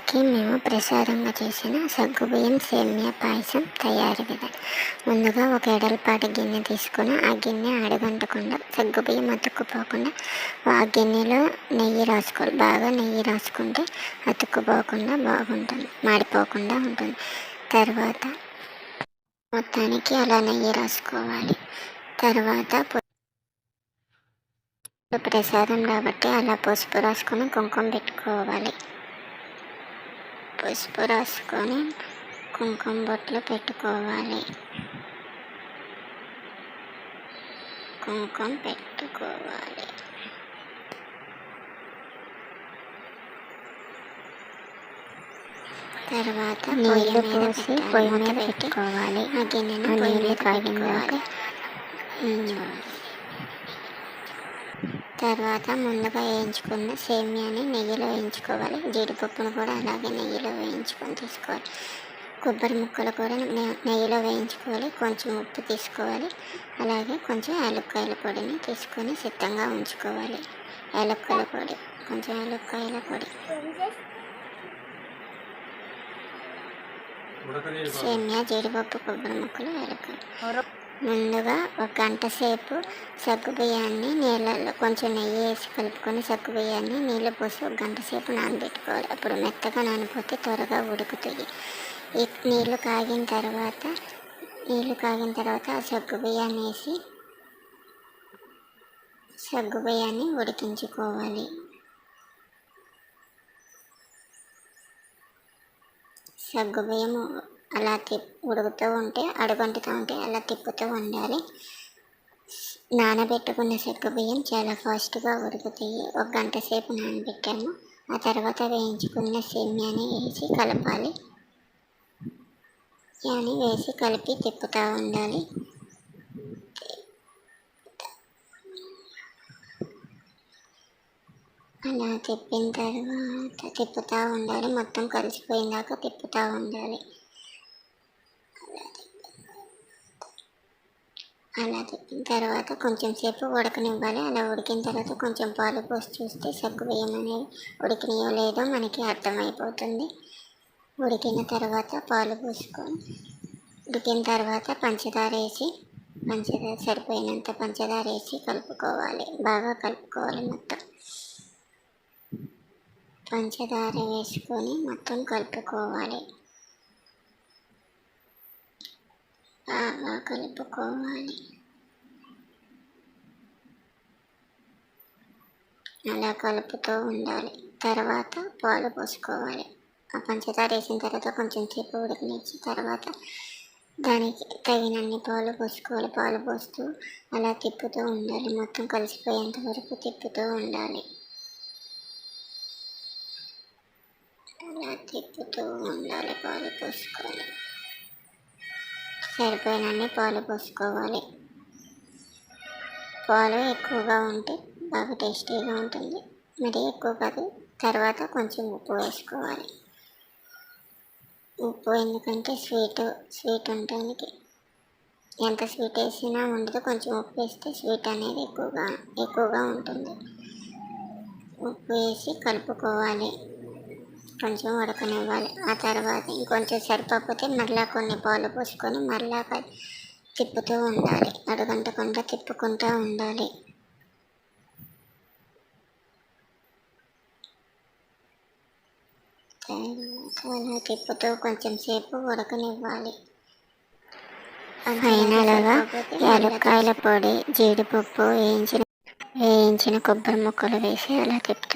కి మేము ప్రసాదంగా చేసిన సగ్గుబియ్యం సేమియా పాయసం తయారు విధానం ముందుగా ఒక ఎడలపాటి గిన్నె తీసుకుని ఆ గిన్నె అడగంటకుండా సగ్గుబియ్యం అతుక్కుపోకుండా ఆ గిన్నెలో నెయ్యి రాసుకోవాలి. బాగా నెయ్యి రాసుకుంటే అతుక్కుపోకుండా బాగుంటుంది మాడిపోకుండా ఉంటుంది. తర్వాత మొత్తానికి అలా నెయ్యి రాసుకోవాలి. తర్వాత ప్రసాదం కాబట్టి అలా పసుపు రాసుకొని కుంకుమ పెట్టుకోవాలి. పసుపు రాసుకొని కుంకుమ బొట్లు పెట్టుకోవాలి. కుంకుమ పెట్టుకోవాలి. తర్వాత నీళ్ళు పోసి పొయ్యి మీద పెట్టుకోవాలి. ఆ గిన్నెను నీళ్ళు కాగినాక తర్వాత ముందుగా వేయించుకున్న సేమియాని నెయ్యిలో వేయించుకోవాలి. జీడిపప్పును కూడా అలాగే నెయ్యిలో వేయించుకొని తీసుకోవాలి. కొబ్బరి ముక్కలు కూడా నెయ్యిలో వేయించుకోవాలి. కొంచెం ఉప్పు తీసుకోవాలి. అలాగే కొంచెం యాలక్కాయల పొడిని తీసుకొని సిద్ధంగా ఉంచుకోవాలి. యాలక్కాయల పొడి కొంచెం యాలక్కాయల పొడి. సేమియా జీడిపప్పు కొబ్బరి ముక్కలు యాలక్కాయ ముందుగా ఒక గంట సేపు సగ్గు బియ్యాన్ని కొంచెం నెయ్యి వేసి కలుపుకొని సగ్గు బియ్యాన్ని నీళ్ళు పోసి ఒక గంట సేపు నానబెట్టుకోవాలి. అప్పుడు మెత్తగా నానిపోతే త్వరగా ఉడుకుతాయి. ఈ నీళ్ళు కాగిన తర్వాత నీళ్ళు కాగిన తర్వాత ఆ సగ్గు బియ్యాన్ని వేసి సగ్గు బియ్యాన్ని ఉడికించుకోవాలి. సగ్గుబియ్యము అలా తిప్ ఉడుకుతూ ఉంటే అడుగంటుతూ ఉంటే అలా తిప్పుతూ ఉండాలి. నానబెట్టుకున్న సగ్గు బియ్యం చాలా ఫాస్ట్గా ఉడుకుతాయి. ఒక గంట సేపు నానబెట్టాము. ఆ తర్వాత వేయించుకున్న సేమ్యాని వేసి కలపాలి. అని వేసి కలిపి తిప్పుతూ ఉండాలి. అలా తిప్పిన తర్వాత తిప్పుతూ ఉండాలి. మొత్తం కలిసిపోయిన దాకా తిప్పుతూ ఉండాలి. అలా తిప్పిన తర్వాత కొంచెం సేపు ఉడకనివ్వాలి. అలా ఉడికిన తర్వాత కొంచెం పాలు పోసి చూస్తే సగ్గు బియ్యం ఉడికినాయో లేదో మనకి అర్థమైపోతుంది. ఉడికిన తర్వాత పాలు పోసుకొని ఉడికిన తర్వాత పంచదార వేసి పంచదార సరిపోయినంత పంచదార వేసి కలుపుకోవాలి. బాగా కలుపుకోవాలి మొత్తం. పంచదార వేసుకొని మొత్తం కలుపుకోవాలి బాగా కలుపుకోవాలి అలా కలుపుతూ ఉండాలి తర్వాత పాలు పోసుకోవాలి ఆ పంచదార వేసిన తర్వాత కొంచెం సేపు ఉడకనిచ్చి తర్వాత దానికి తగినన్ని పాలు పోసుకోవాలి పాలు పోస్తూ అలా తిప్పుతూ ఉండాలి మొత్తం కలిసిపోయేంత వరకు తిప్పుతూ ఉండాలి అలా తిప్పుతూ ఉండాలి పాలు పోసుకోవాలి సరిపోయినన్ని పాలు పోసుకోవాలి. పాలు ఎక్కువగా ఉంటే బాగా టేస్టీగా ఉంటుంది. మరి ఎక్కువ కాదు తర్వాత కొంచెం ఉప్పు వేసుకోవాలి. ఉప్పు ఎందుకంటే స్వీట్ స్వీట్ ఉండడానికి. ఎంత స్వీట్ వేసినా ఉండదు కొంచెం ఉప్పు వేస్తే స్వీట్ అనేది ఎక్కువగా ఎక్కువగా ఉంటుంది. ఉప్పు వేసి కలుపుకోవాలి. కొంచెం ఉడకనివ్వాలి ఆ తర్వాత ఇంకొంచెం సరిపోతే మరలా కొన్ని పాలు పోసుకొని మరలా తిప్పుతూ ఉండాలి. అడుగంటకుండా తిప్పుకుంటూ ఉండాలి. అలా తిప్పుతూ కొంచెం సేపు ఉడకనివ్వాలి ఫైనల్గా యాలక్కాయల పొడి జీడిపప్పు వేయించిన వేయించిన కొబ్బరి ముక్కలు వేసి అలా తిప్పుతూ